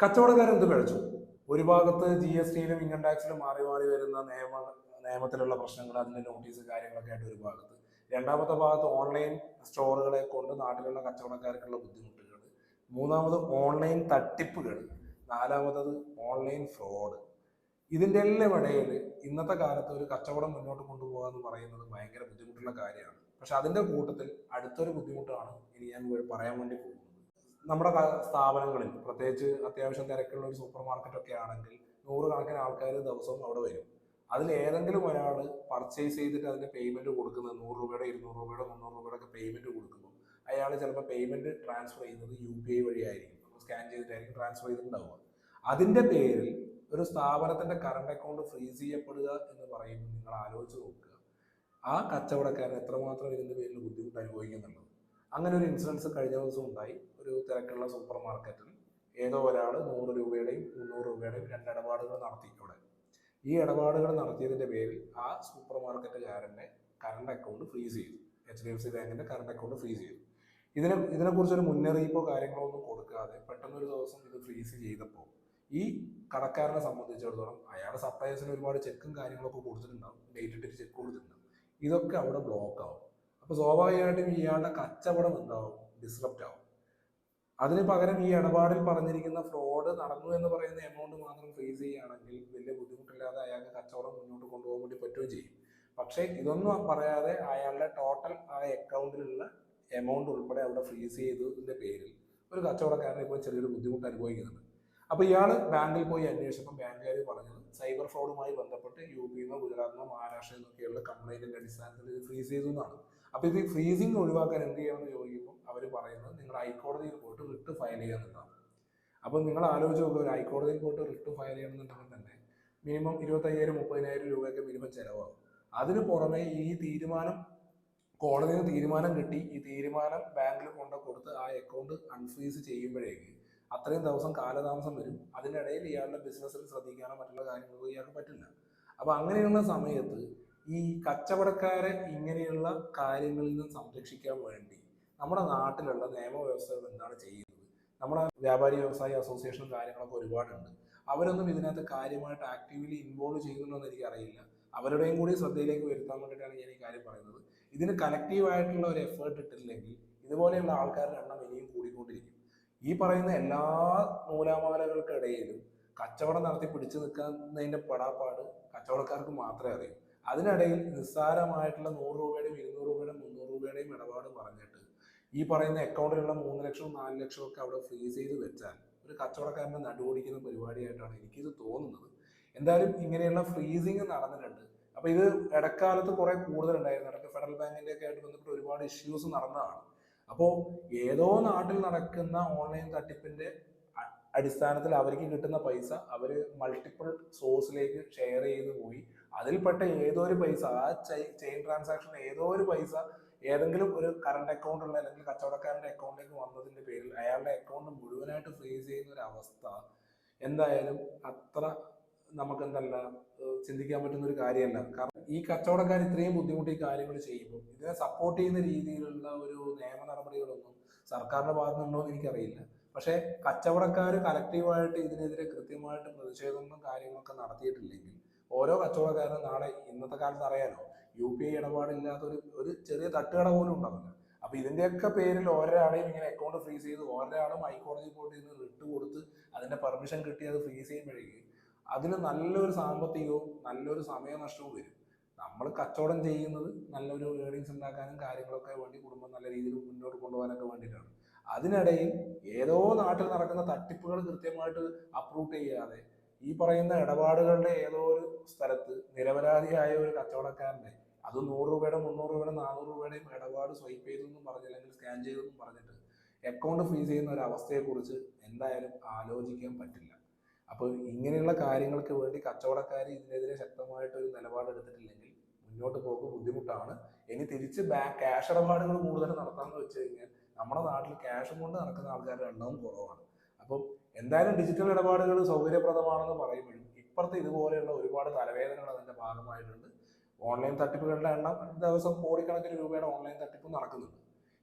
കച്ചവടക്കാർ എന്ത് പിഴച്ചു ഒരു ഭാഗത്ത് ജി എസ് ടിയിലും ഇൻകം ടാക്സിലും മാറി മാറി വരുന്ന നിയമ നിയമത്തിലുള്ള പ്രശ്നങ്ങൾ അതിന്റെ നോട്ടീസ് കാര്യങ്ങളൊക്കെ ആയിട്ട് ഒരു ഭാഗത്ത്. രണ്ടാമത്തെ ഭാഗത്ത് ഓൺലൈൻ സ്റ്റോറുകളെ കൊണ്ട് നാട്ടിലുള്ള കച്ചവടക്കാർക്കുള്ള ബുദ്ധിമുട്ടുകൾ മൂന്നാമത് ഓൺലൈൻ തട്ടിപ്പുകൾ നാലാമത്തത് ഓൺലൈൻ ഫ്രോഡ് ഇതിന്റെ എല്ലാം ഇടയിൽ ഇന്നത്തെ കാലത്ത് ഒരു കച്ചവടം മുന്നോട്ട് കൊണ്ടുപോകുക എന്ന് പറയുന്നത് ഭയങ്കര ബുദ്ധിമുട്ടുള്ള കാര്യമാണ്. പക്ഷെ അതിന്റെ കൂട്ടത്തിൽ അടുത്തൊരു ബുദ്ധിമുട്ടാണ് ഇനി ഞാൻ പറയാൻ വേണ്ടി പോകുന്നത്. നമ്മുടെ സ്ഥാപനങ്ങളിൽ പ്രത്യേകിച്ച് അത്യാവശ്യം തിരക്കുള്ള ഒരു സൂപ്പർ മാർക്കറ്റ് ഒക്കെ ആണെങ്കിൽ നൂറുകണക്കിന് ആൾക്കാർ ദിവസവും അവിടെ വരും. അതിൽ ഏതെങ്കിലും ഒരാൾ പർച്ചേസ് ചെയ്തിട്ട് അതിന് പേയ്മെന്റ് കൊടുക്കുന്നത് നൂറ് രൂപയുടെ ഇരുന്നൂറ് രൂപയുടെ മുന്നൂറ് രൂപയുടെ ഒക്കെ പേയ്മെന്റ് കൊടുക്കുമ്പോൾ അയാൾ ചിലപ്പോൾ പേയ്മെന്റ് ട്രാൻസ്ഫർ ചെയ്യുന്നത് യു പി ഐ വഴിയായിരിക്കും നമ്മൾ സ്കാൻ ചെയ്തിട്ടായിരിക്കും ട്രാൻസ്ഫർ ചെയ്തിട്ടുണ്ടാവുക. അതിന്റെ പേരിൽ ഒരു സ്ഥാപനത്തിന്റെ കറണ്ട് അക്കൗണ്ട് ഫ്രീസ് ചെയ്യപ്പെടുക എന്ന് പറയുമ്പോൾ നിങ്ങൾ ആലോചിച്ച് നോക്കുക. ആ കച്ചവടക്കാരൻ എത്രമാത്രം ഇതിന്റെ പേരിൽ ബുദ്ധിമുട്ട് അനുഭവിക്കുന്നുള്ളത് അങ്ങനെ ഒരു ഇൻസിഡൻസ് കഴിഞ്ഞ ദിവസം ഉണ്ടായി. ഒരു തിരക്കുള്ള സൂപ്പർ മാർക്കറ്റിൽ ഏതോ ഒരാൾ നൂറ് രൂപയുടെയും മുന്നൂറ് രൂപയുടെയും രണ്ട് ഇടപാടുകൾ നടത്തി അവിടെ. ഈ ഇടപാടുകൾ നടത്തിയതിന്റെ പേരിൽ ആ സൂപ്പർ മാർക്കറ്റുകാരന്റെ കറണ്ട് അക്കൗണ്ട് ഫ്രീസ് ചെയ്തു. എച്ച് ഡി എഫ് സി ബാങ്കിന്റെ കറണ്ട് അക്കൗണ്ട് ഫ്രീസ് ചെയ്തു. ഇതിനെ ഇതിനെക്കുറിച്ച് ഒരു മുന്നറിയിപ്പോ കാര്യങ്ങളോ ഒന്നും കൊടുക്കാതെ പെട്ടെന്നൊരു ദിവസം ഇത് ഫ്രീസ് ചെയ്തപ്പോൾ ഈ കടക്കാരനെ സംബന്ധിച്ചിടത്തോളം അയാൾ സപ്ലൈസിന് ഒരുപാട് ചെക്കും കാര്യങ്ങളൊക്കെ കൊടുത്തിട്ടുണ്ടാവും. ഡേറ്റ് ഇട്ടിട്ട് ചെക്ക് കൊടുത്തിട്ടുണ്ടാവും. ഇതൊക്കെ അവിടെ ബ്ലോക്ക് ആവും. അപ്പൊ സ്വാഭാവികമായിട്ടും ഇയാളുടെ കച്ചവടം എന്താവും? ഡിസ്റപ്റ്റ് ആവും. അതിന് പകരം ഈ ഇടപാടിൽ പറഞ്ഞിരിക്കുന്ന ഫ്രോഡ് നടന്നു എന്ന് പറയുന്ന എമൗണ്ട് മാത്രം ഫ്രീസ് ചെയ്യുകയാണെങ്കിൽ വലിയ ബുദ്ധിമുട്ടില്ലാതെ അയാൾക്ക് കച്ചവടം മുന്നോട്ട് കൊണ്ടുപോകാൻ വേണ്ടി പറ്റുകയും ചെയ്യും. പക്ഷേ ഇതൊന്നും പറയാതെ അയാളുടെ ടോട്ടൽ ആ അക്കൗണ്ടിലുള്ള എമൗണ്ട് ഉൾപ്പെടെ അവിടെ ഫ്രീസ് ചെയ്തതിന്റെ പേരിൽ ഒരു കച്ചവടക്കാരൻ ഇപ്പോൾ ചെറിയൊരു ബുദ്ധിമുട്ട് അനുഭവിക്കുന്നുണ്ട്. അപ്പോൾ ഇയാൾ ബാങ്കിൽ പോയി അന്വേഷിച്ചപ്പോൾ ബാങ്കുകാർ പറഞ്ഞത് സൈബർ ഫ്രോഡുമായി ബന്ധപ്പെട്ട് യു പിന്നോ ഗുജറാത്തിനോ മഹാരാഷ്ട്രയിൽ നിന്നൊക്കെയുള്ള കംപ്ലൈന്റിന്റെ അടിസ്ഥാനത്തിൽ ഇത് ഫ്രീസ് ചെയ്തു എന്നാണ്. അപ്പൊ ഇത് ഫ്രീസിങ് ഒഴിവാക്കാൻ എന്ത് ചെയ്യണമെന്ന് ചോദിക്കുമ്പോൾ അവർ പറയുന്നത് നിങ്ങൾ ഹൈക്കോടതിയിൽ പോയിട്ട് റിട്ട് ഫയൽ ചെയ്യാമെന്നാണ് അപ്പൊ നിങ്ങൾ ആലോചിച്ച് നോക്കുക ഒരു ഹൈക്കോടതിയിൽ പോയിട്ട് റിട്ട് ഫയൽ ചെയ്യണമെന്നുണ്ടെങ്കിൽ തന്നെ മിനിമം ഇരുപത്തയ്യായിരം മുപ്പതിനായിരം രൂപയൊക്കെ മിനിമം ചെലവാകും. അതിന് പുറമെ ഈ തീരുമാനം കോടതിയിൽ തീരുമാനം കിട്ടി ഈ തീരുമാനം ബാങ്കിൽ കൊണ്ട് കൊടുത്ത് ആ അക്കൗണ്ട് അൺഫ്രീസ് ചെയ്യുമ്പോഴേക്ക് അത്രയും ദിവസം കാലതാമസം വരും. അതിനിടയിൽ ഇയാളുടെ ബിസിനസ്സിൽ ശ്രദ്ധിക്കാനോ മറ്റുള്ള കാര്യങ്ങളോ ഇയാൾക്ക് പറ്റില്ല. അപ്പൊ അങ്ങനെയുള്ള സമയത്ത് ഈ കച്ചവടക്കാരെ ഇങ്ങനെയുള്ള കാര്യങ്ങളിൽ നിന്ന് സംരക്ഷിക്കാൻ വേണ്ടി നമ്മുടെ നാട്ടിലുള്ള നിയമവ്യവസ്ഥകൾ എന്താണ് ചെയ്യുന്നത്? നമ്മുടെ വ്യാപാരി വ്യവസായ അസോസിയേഷൻ കാര്യങ്ങളൊക്കെ ഒരുപാടുണ്ട്. അവരൊന്നും ഇതിനകത്ത് കാര്യമായിട്ട് ആക്റ്റീവ്ലി ഇൻവോൾവ് ചെയ്യുന്നുണ്ടോ എന്ന് എനിക്കറിയില്ല. അവരുടെയും കൂടി ശ്രദ്ധയിലേക്ക് വരുത്താൻ വേണ്ടിയിട്ടാണ് ഞാൻ ഈ കാര്യം പറയുന്നത്. ഇതിന് കലക്റ്റീവായിട്ടുള്ള ഒരു എഫേർട്ട് ഇട്ടില്ലെങ്കിൽ ഇതുപോലെയുള്ള ആൾക്കാരുടെ എണ്ണം ഇനിയും കൂടിക്കൊണ്ടിരിക്കും. ഈ പറയുന്ന എല്ലാ നൂലാമാലകൾക്കിടയിലും കച്ചവടം നടത്തി പിടിച്ചു നിൽക്കുന്നതിന്റെ പെടാപ്പാട് കച്ചവടക്കാർക്ക് മാത്രമേ അറിയൂ. അതിനിടയിൽ നിസ്സാരമായിട്ടുള്ള നൂറ് രൂപയുടെയും ഇരുന്നൂറ് രൂപയുടെയും മുന്നൂറ് രൂപയുടെയും ഇടപാട് പറഞ്ഞിട്ട് ഈ പറയുന്ന അക്കൗണ്ടിലുള്ള മൂന്ന് ലക്ഷവും നാല് ലക്ഷവും ഒക്കെ അവിടെ ഫ്രീസ് ചെയ്ത് വെച്ചാൽ ഒരു കച്ചവടക്കാരനെ നടുപടിക്കുന്ന പരിപാടിയായിട്ടാണ് എനിക്കിത് തോന്നുന്നത്. എന്തായാലും ഇങ്ങനെയുള്ള ഫ്രീസിങ് നടന്നിട്ടുണ്ട്. അപ്പൊ ഇത് ഇടക്കാലത്ത് കുറെ കൂടുതലുണ്ടായിരുന്നു. ഇടയ്ക്ക് ഫെഡറൽ ബാങ്കിന്റെ ഒക്കെ ആയിട്ട് ബന്ധപ്പെട്ട് ഒരുപാട് ഇഷ്യൂസ് നടന്നതാണ്. അപ്പോൾ ഏതോ നാട്ടിൽ നടക്കുന്ന ഓൺലൈൻ തട്ടിപ്പിന്റെ അടിസ്ഥാനത്തിൽ അവർക്ക് കിട്ടുന്ന പൈസ അവർ മൾട്ടിപ്പിൾ സോഴ്സിലേക്ക് ഷെയർ ചെയ്ത് പോയി. അതിൽപ്പെട്ട ഏതോ ഒരു പൈസ ആ ചെയിൻ ട്രാൻസാക്ഷൻ ഏതോ ഒരു പൈസ ഏതെങ്കിലും ഒരു കറണ്ട് അക്കൗണ്ട് ഉള്ള അല്ലെങ്കിൽ കച്ചവടക്കാരന്റെ അക്കൗണ്ടിലേക്ക് വന്നതിന്റെ പേരിൽ അയാളുടെ അക്കൗണ്ട് മുഴുവനായിട്ട് ഫ്രീസ് ചെയ്യുന്ന ഒരു അവസ്ഥ എന്തായാലും അത്ര നമുക്ക് എന്തല്ല ചിന്തിക്കാൻ പറ്റുന്ന ഒരു കാര്യമല്ല. കാരണം ഈ കച്ചവടക്കാർ ഇത്രയും ബുദ്ധിമുട്ടി കാര്യങ്ങൾ ചെയ്യുമ്പോൾ ഇതിനെ സപ്പോർട്ട് ചെയ്യുന്ന രീതിയിലുള്ള ഒരു നിയമ നടപടികളൊന്നും സർക്കാരിന്റെ ഭാഗത്തു നിന്നുണ്ടോ എന്ന് എനിക്കറിയില്ല. പക്ഷേ കച്ചവടക്കാർ കലക്റ്റീവായിട്ട് ഇതിനെതിരെ കൃത്യമായിട്ട് പ്രതിഷേധങ്ങളും കാര്യങ്ങളൊക്കെ നടത്തിയിട്ടില്ലെങ്കിൽ ഓരോ കച്ചവടക്കാരനും നാളെ ഇന്നത്തെ കാലത്ത് അറിയാലോ യു പി ഐ ഇടപാടില്ലാത്ത ഒരു ഒരു ചെറിയ തട്ടുകട പോലും ഉണ്ടാവില്ല. അപ്പൊ ഇതിന്റെയൊക്കെ പേരിൽ ഒരാളെയും ഇങ്ങനെ അക്കൗണ്ട് ഫ്രീസ് ചെയ്ത് ഒരാളും ഹൈക്കോടതി പോയിട്ട് ഇതിന് റിട്ട് കൊടുത്ത് അതിന്റെ പെർമിഷൻ കിട്ടി അത് ഫ്രീസ് ചെയ്യുമ്പോഴേക്ക് അതിന് നല്ലൊരു സാമ്പത്തികവും നല്ലൊരു സമയനഷ്ടവും വരും. നമ്മൾ കച്ചവടം ചെയ്യുന്നത് നല്ലൊരു ഏർണിങ്സ് ഉണ്ടാക്കാനും കാര്യങ്ങളൊക്കെ വേണ്ടി കുടുംബം നല്ല രീതിയിൽ മുന്നോട്ട് കൊണ്ടുപോകാനൊക്കെ വേണ്ടിയിട്ടാണ്. അതിനിടയിൽ ഏതോ നാട്ടിൽ നടക്കുന്ന തട്ടിപ്പുകൾ കൃത്യമായിട്ട് അപ്രൂവ് ചെയ്യാതെ ഈ പറയുന്ന ഇടപാടുകളുടെ ഏതോ ഒരു സ്ഥലത്ത് നിരപരാധിയായ ഒരു കച്ചവടക്കാരന്റെ അത് നൂറ് രൂപയുടെ മുന്നൂറ് രൂപയുടെ നാനൂറ് രൂപയുടെയും ഇടപാട് സ്വൈപ്പ് ചെയ്തെന്നും പറഞ്ഞ് അല്ലെങ്കിൽ സ്കാൻ ചെയ്തെന്നും പറഞ്ഞിട്ട് അക്കൗണ്ട് ഫ്രീസ് ചെയ്യുന്ന ഒരു അവസ്ഥയെക്കുറിച്ച് എന്തായാലും ആലോചിക്കാൻ പറ്റില്ല. അപ്പോൾ ഇങ്ങനെയുള്ള കാര്യങ്ങൾക്ക് വേണ്ടി കച്ചവടക്കാർ ഇതിനെതിരെ ശക്തമായിട്ട് ഒരു നിലപാടെടുത്തിട്ടില്ലെങ്കിൽ മുന്നോട്ട് പോക്ക് ബുദ്ധിമുട്ടാണ്. ഇനി തിരിച്ച് ബാങ്ക് ക്യാഷ് ഇടപാടുകൾ കൂടുതൽ നടത്താമെന്ന് വെച്ച് കഴിഞ്ഞാൽ നമ്മുടെ നാട്ടിൽ ക്യാഷും കൊണ്ട് നടക്കുന്ന ആൾക്കാരുടെ എണ്ണവും കുറവാണ്. അപ്പം എന്തായാലും ഡിജിറ്റൽ ഇടപാടുകൾ സൗകര്യപ്രദമാണെന്ന് പറയുമ്പോഴും ഇപ്പുറത്തെ ഇതുപോലെയുള്ള ഒരുപാട് തലവേദനകൾ അതിന്റെ ഭാഗമായിട്ടുണ്ട്. ഓൺലൈൻ തട്ടിപ്പുകളുടെ എണ്ണം ദിവസം കോടിക്കണക്കിന് രൂപയുടെ ഓൺലൈൻ തട്ടിപ്പ് നടക്കുന്നുണ്ട്.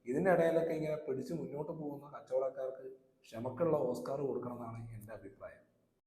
ഇതിന്റെ ഇടയിലൊക്കെ ഇങ്ങനെ പിടിച്ച് മുന്നോട്ട് പോകുന്ന കച്ചവടക്കാർക്ക് ക്ഷമക്കുള്ള ഓസ്കാർ കൊടുക്കണം എന്നാണ് എന്റെ അഭിപ്രായം.